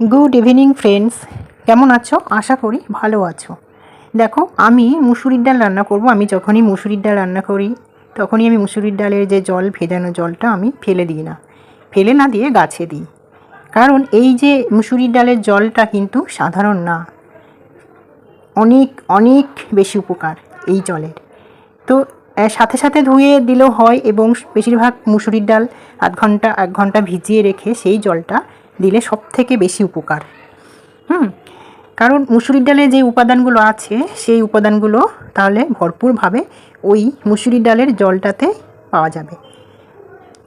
Good evening friends কেমন আছো? আশা করি ভালো আছো। দেখো, আমি মুসুরির ডাল রান্না করব। আমি যখনই মুসুরির ডাল রান্না করি, তখনই আমি মুসুরির ডালের যে জল, ভেজানো জলটা আমি ফেলে দিই না। ফেলে না দিয়ে গাছে দিই। কারণ এই যে মুসুরির ডালের জলটা কিন্তু সাধারণ না। অনেক অনেক বেশি উপকার এই জলের। তো সাথে সাথে ধুয়ে দিলেও হয় এবং বেশিরভাগ মুসুরির ডাল আধ ঘণ্টা, এক ঘণ্টা ভিজিয়ে রেখে সেই জলটা দিলে সব থেকে বেশি উপকার। হুম? কারণ মুসুরির ডালে যে উপাদানগুলো আছে, সেই উপাদানগুলো তাহলে ভরপুরভাবে ওই মুসুরির ডালের জলটাতে পাওয়া যাবে।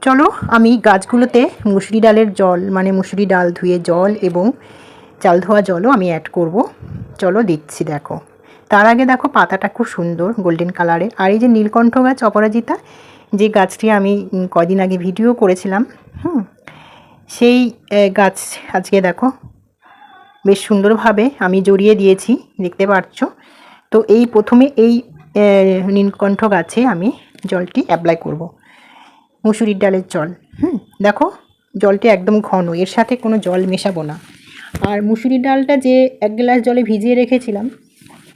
চলো আমি গাছগুলোতে মুসুরি ডালের জল মানে মুসুরি ডাল ধুয়ে জল এবং চাল ধোয়া জলও আমি অ্যাড করব। চলো দিচ্ছি দেখো। তার আগে দেখো পাতাটা খুব সুন্দর গোল্ডেন কালারের আর এই যে নীলকণ্ঠ গাছ অপরাজিতা, যে গাছটি আমি কদিন আগে ভিডিও করেছিলাম, হুম? সেই গাছ আজকে দেখো বেশ সুন্দরভাবে আমি জড়িয়ে দিয়েছি, দেখতে পাচ্ছ। তো এই প্রথমে এই নীলকণ্ঠ গাছে আমি জলটি অ্যাপ্লাই করব, মুসুরির ডালের জল। হুম, দেখো জলটি একদম ঘন, এর সাথে কোনো জল মেশাবো না। আর মুসুরির ডালটা যে এক গ্লাস জলে ভিজিয়ে রেখেছিলাম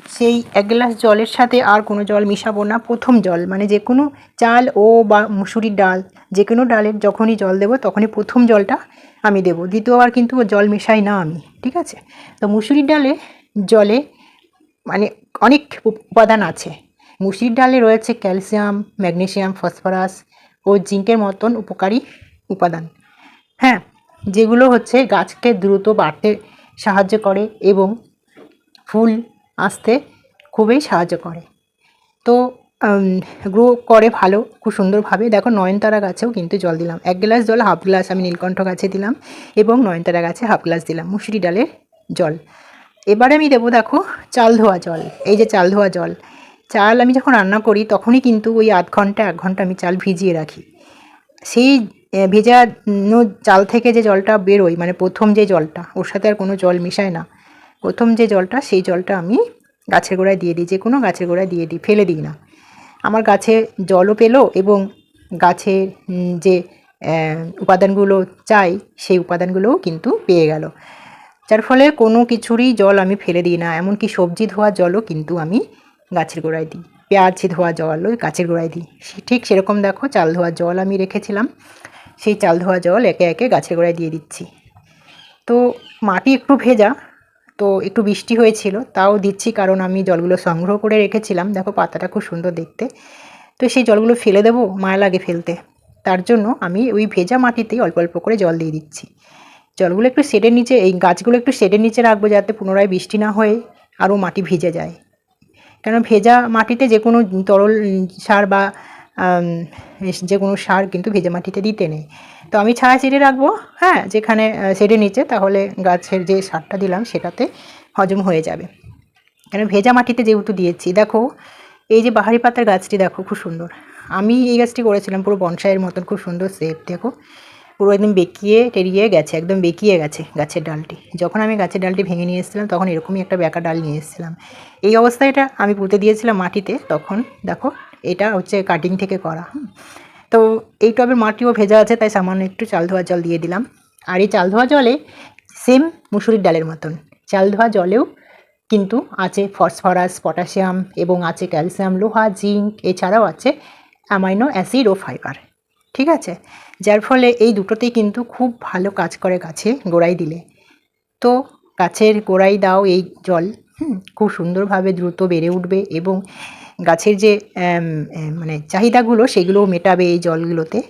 সেই এক গ্লাস জলের সাথে আর কোনো জল মিশাবো না। প্রথম জল মানে যে কোনো চাল ও বা মুসুরির ডাল, যে কোনো ডালের যখনই জল দেবো তখনই প্রথম জলটা আমি দেবো। দ্বিতীয়বার কিন্তু জল মেশাই না আমি, ঠিক আছে? তো মুসুরির ডালে জলে মানে অনেক উপাদান আছে। মুসুরির ডালে রয়েছে ক্যালসিয়াম ম্যাগনেশিয়াম ফসফরাস ও জিঙ্কের মতন উপকারী উপাদান। হ্যাঁ যেগুলো হচ্ছে গাছকে দ্রুত বাড়তে সাহায্য করে এবং ফুল আসতে খুবই সাহায্য করে। তো গ্রো করে ভালো, খুব সুন্দরভাবে। দেখো নয়নতারা গাছেও কিন্তু জল দিলাম। এক গ্লাস জল, হাফ গ্লাস আমি নীলকণ্ঠ গাছে দিলাম এবং নয়নতারা গাছে হাফ গ্লাস দিলাম মুসুরি ডালের জল। এবারে আমি দেবো, দেখো, চাল ধোয়া জল। এই যে চাল ধোয়া জল। চাল আমি যখন রান্না করি, তখনই কিন্তু ওই আধ ঘণ্টা, এক ঘণ্টা আমি চাল ভিজিয়ে রাখি। সেই ভেজানো চাল থেকে যে জলটা বেরোয় মানে প্রথম যে জলটা, ওর সাথে আর কোনো জল মিশায় না। প্রথম যে জলটা, সেই জলটা আমি গাছের গোড়ায় দিয়ে দিই। যে কোনো গাছের গোড়ায় দিয়ে দিই, ফেলে দিই না। আমার গাছে জলও পেল এবং গাছের যে উপাদানগুলো চাই, সেই উপাদানগুলোও কিন্তু পেয়ে গেল। যার ফলে কোনো কিছুরই জল আমি ফেলে দিই না। এমনকি সবজি ধোয়া জলও কিন্তু আমি গাছের গোড়ায় দিই। পেঁয়াজ ধোয়া জলও গাছের গোড়ায় দিই। ঠিক সেরকম দেখো, চাল ধোয়া জল আমি রেখেছিলাম। সেই চাল ধোয়া জল একে একে গাছের গোড়ায় দিয়ে দিচ্ছি। তো মাটি একটু ভেজা তো একটু বৃষ্টি হয়েছিল, তাও দিচ্ছি কারণ আমি জলগুলো সংগ্রহ করে রেখেছিলাম। দেখো পাতাটা খুব সুন্দর দেখতে। তো সেই জলগুলো ফেলে দেবো মায়া লাগে ফেলতে। তার জন্য আমি ওই ভেজা মাটিতেই অল্প অল্প করে জল দিয়ে দিচ্ছি। জলগুলো একটু শেডের নিচে, এই গাছগুলো একটু শেডের নিচে রাখব যাতে পুনরায় বৃষ্টি না হয়ে আরও মাটি ভিজে যায়। কেন ভেজা মাটিতে যে কোনো তরল সার বা যে কোনো সার কিন্তু ভেজা মাটিতে দিতে নেই। তো আমি ছায়া ছেড়ে রাখব হ্যাঁ যেখানে ছেড়ে নিচে, তাহলে গাছের যে সারটা দিলাম, সেটাতে হজম হয়ে যাবে। কেন, ভেজা মাটিতে যেহেতু দিয়েছি, দেখো, এই যে বাহারি পাতার গাছটি দেখো, খুব সুন্দর। আমি এই গাছটি করেছিলাম পুরো বনসাইয়ের মতন, খুব সুন্দর শেপ দেখো। পুরো একদম বেঁকিয়ে টেরিয়ে গেছে, একদম বেঁকিয়ে গেছে গাছের ডালটি। যখন আমি গাছের ডালটি ভেঙে নিয়ে এসেছিলাম, তখন এরকমই একটা বেঁকা ডাল নিয়ে এসেছিলাম। এই অবস্থায় এটা আমি পুঁতে দিয়েছিলাম মাটিতে, তখন দেখো এটা হচ্ছে কাটিং থেকে করা তো এই টবের মাটিও ভেজা আছে, তাই সামান্য একটু চাল ধোয়া জল দিয়ে দিলাম। আর এই চাল ধোয়া জলে সেম মুসুরির ডালের মতন। চাল ধোয়া জলেও কিন্তু আছে ফসফরাস পটাশিয়াম এবং আছে ক্যালসিয়াম লোহা জিঙ্ক এছাড়াও আছে অ্যামাইনো অ্যাসিড ও ফাইবার ঠিক আছে? যার ফলে এই দুটোতেই কিন্তু খুব ভালো কাজ করে গাছে গোড়ায় দিলে। তো গাছের গোড়ায় দাও এই জল খুব সুন্দরভাবে দ্রুত বেড়ে উঠবে এবং গাছের যে মানে চাহিদাগুলো সেগুলোও মেটাবে এই জলগুলোতে।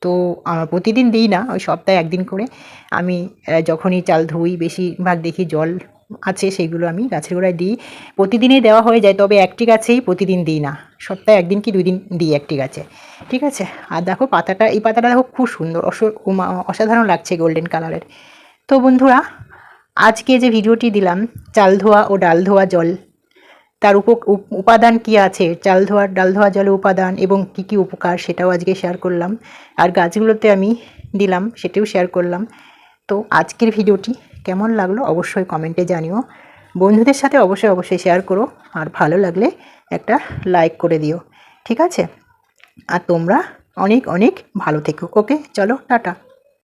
তো আমার প্রতিদিন দিই না, ওই সপ্তাহে একদিন করে। আমি যখনই চাল ধুই, বেশিরভাগ দেখি জল আছে, সেগুলো আমি গাছের গোড়ায় দিই। প্রতিদিনই দেওয়া হয়ে যায়, তবে একটি গাছেই প্রতিদিন দিই না। সপ্তাহে একদিন কি দুই দিন দিই একটি গাছে। ঠিক আছে? আর দেখো পাতাটা, এই পাতাটা দেখো খুব সুন্দর, অস- অসাধারণ লাগছে গোল্ডেন কালারের তো বন্ধুরা, আজকে যে ভিডিওটি দিলাম, চাল ধোয়া ও ডাল ধোয়া জল তার উপ, উপ- উপাদান কি আছে? চাল ধোয়ার ডাল ধোয়া জলের উপাদান এবং কি কি উপকার সেটাও আজকে শেয়ার করলাম। আর গাছগুলোতে আমি দিলাম, সেটাও শেয়ার করলাম। তো আজকের ভিডিওটি কেমন লাগল অবশ্যই কমেন্টে জানিও। বন্ধুদের সাথে অবশ্যই অবশ্যই শেয়ার করো। আর ভালো লাগলে একটা লাইক করে দিও। ঠিক আছে? আর তোমরা অনেক অনেক ভালো থেকো। ওকে চলো, টাটা।